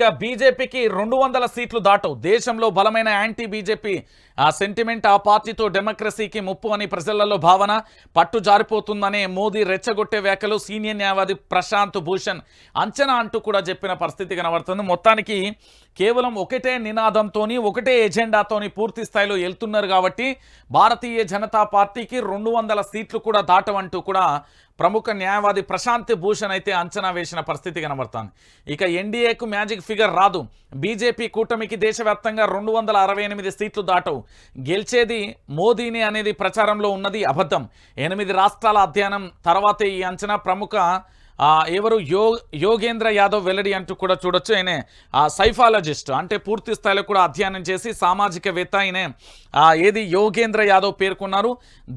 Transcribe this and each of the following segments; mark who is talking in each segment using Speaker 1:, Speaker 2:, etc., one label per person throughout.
Speaker 1: ఇక బీజేపీకి రెండు వందల సీట్లు దాటవు. దేశంలో బలమైన యాంటీ బీజేపీ. ఆ సెంటిమెంట్ ఆ పార్టీతో డెమోక్రసీకి ముప్పు అని ప్రజలలో భావన. పట్టు జారిపోతుందనే మోదీ రెచ్చగొట్టే వ్యాఖ్యలు సీనియర్ న్యాయవాది ప్రశాంత్ భూషణ్ అంచనా అంటూ కూడా చెప్పిన పరిస్థితి కనబడుతుంది. మొత్తానికి కేవలం ఒకటే నినాదంతోని ఒకటే ఎజెండాతోని పూర్తి స్థాయిలో వెళ్తున్నారు కాబట్టి భారతీయ జనతా పార్టీకి రెండు వందల సీట్లు కూడా దాటవంటూ కూడా ప్రముఖ న్యాయవాది ప్రశాంత్ భూషణ్ అయితే అంచనా వేసిన పరిస్థితి కనబడుతోంది. ఇక ఎన్డీఏకు మ్యాజిక్ ఫిగర్ రాదు. బీజేపీ కూటమికి దేశవ్యాప్తంగా రెండు వందల అరవై ఎనిమిది సీట్లు దాటవు. గెలిచేది మోదీని అనేది ప్రచారంలో ఉన్నది అబద్ధం. ఎనిమిది రాష్ట్రాల అధ్యయనం తర్వాతే ఈ అంచనా ప్రముఖ ఎవరు యో యోగేంద్ర యాదవ్ వెల్లడి అంటూ కూడా చూడొచ్చు. ఆయనే సైఫాలజిస్ట్. అంటే పూర్తి స్థాయిలో కూడా అధ్యయనం చేసి సామాజికవేత్త ఆయనే ఏది యోగేంద్ర యాదవ్ పేర్కొన్నారు?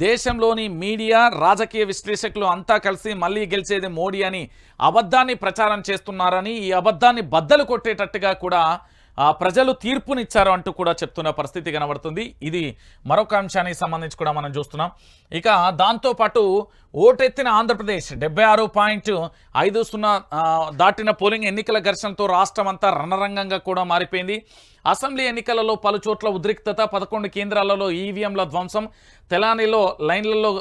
Speaker 1: దేశంలోని మీడియా రాజకీయ విశ్లేషకులు అంతా కలిసి మళ్ళీ గెలిచేది మోడీ అని అబద్ధాన్ని ప్రచారం చేస్తున్నారని ఈ అబద్ధాన్ని బద్దలు కొట్టేటట్టుగా కూడా ప్రజలు తీర్పునిచ్చారు అంటూ కూడా చెప్తున్న పరిస్థితి కనబడుతుంది. ఇది మరొక అంశానికి సంబంధించి కూడా మనం చూస్తున్నాం. ఇక దాంతోపాటు ఓటెత్తిన ఆంధ్రప్రదేశ్ డెబ్బై ఆరు పాయింట్ ఐదు సున్నా దాటిన పోలింగ్ ఎన్నికల ఘర్షణతో రాష్ట్రం అంతా రణరంగంగా కూడా మారిపోయింది. అసెంబ్లీ ఎన్నికలలో పలు చోట్ల ఉద్రిక్తత పదకొండు కేంద్రాలలో ఈవీఎంల ధ్వంసం తెలానిలో లైన్లలో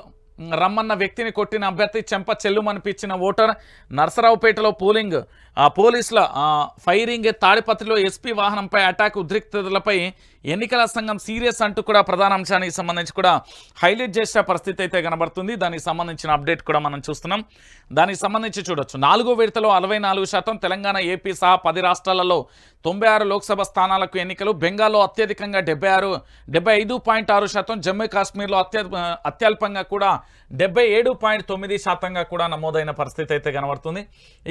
Speaker 1: రమ్మన్న వ్యక్తిని కొట్టిన అభ్యర్థి చెంప చెల్లుమనిపించిన ఓటర్ నరసరావుపేటలో పోలింగ్. ఆ, పోలీసుల ఫైరింగ్ తాడిపత్రిలో ఎస్పీ వాహనంపై అటాక్ ఉద్రిక్తతలపై ఎన్నికల సంఘం సీరియస్ అంటూ కూడా ప్రధాన అంశానికి సంబంధించి కూడా హైలైట్ చేసిన పరిస్థితి అయితే కనబడుతుంది. దానికి సంబంధించిన అప్డేట్ కూడా మనం చూస్తున్నాం. దానికి సంబంధించి చూడొచ్చు. నాలుగో విడతలో అరవై నాలుగు శాతం తెలంగాణ ఏపీ సహా పది రాష్ట్రాలలో తొంభై ఆరు లోక్సభ స్థానాలకు ఎన్నికలు బెంగాల్లో అత్యధికంగా డెబ్బై ఆరు డెబ్బై ఐదు పాయింట్ ఆరు శాతం జమ్మూ కాశ్మీర్లో అత్య అత్యల్పంగా కూడా డెబ్బై ఏడు పాయింట్ తొమ్మిది శాతంగా కూడా నమోదైన పరిస్థితి అయితే కనబడుతుంది.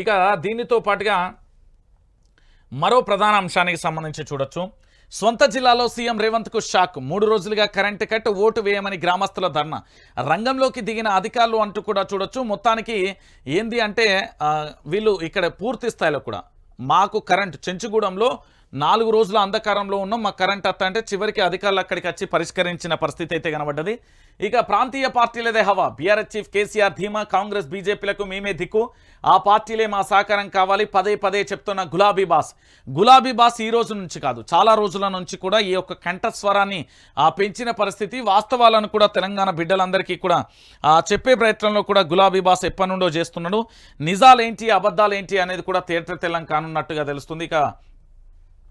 Speaker 1: ఇక దీనితో పాటుగా మరో ప్రధాన అంశానికి సంబంధించి చూడొచ్చు. సొంత జిల్లాలో సీఎం రేవంత్కు షాక్ మూడు రోజులుగా కరెంటు కట్ ఓటు వేయమని గ్రామస్తుల ధర్నా. రంగంలోకి దిగిన అధికారులు అంటూ కూడా చూడొచ్చు. మొత్తానికి ఏంది అంటే వీళ్ళు ఇక్కడ పూర్తి స్థాయిలో కూడా మాకు కరెంట్ చెంచుగూడెంలో నాలుగు రోజుల అంధకారంలో ఉన్నాం. మా కరెంట్ అత్త అంటే చివరికి అధికారులు అక్కడికి వచ్చి పరిష్కరించిన పరిస్థితి అయితే కనబడ్డది. ఇక ప్రాంతీయ పార్టీలదే హవా. బీఆర్ఎస్ చీఫ్ కేసీఆర్ ధీమా కాంగ్రెస్ బీజేపీలకు మేమే దిక్కు. ఆ పార్టీలే మా సహకారం కావాలి. పదే పదే చెప్తున్న గులాబీ బాస్. గులాబీ బాస్ ఈ రోజు నుంచి కాదు చాలా రోజుల నుంచి కూడా ఈ యొక్క కంఠస్వరాన్ని ఆ, పెంచిన పరిస్థితి. వాస్తవాలను కూడా తెలంగాణ బిడ్డలందరికీ కూడా చెప్పే ప్రయత్నంలో కూడా గులాబీ బాస్ ఎప్పటి నుండో చేస్తున్నాడు. నిజాలేంటి అబద్ధాలేంటి అనేది కూడా తేట తెల్లం కానున్నట్టుగా తెలుస్తుంది. ఇక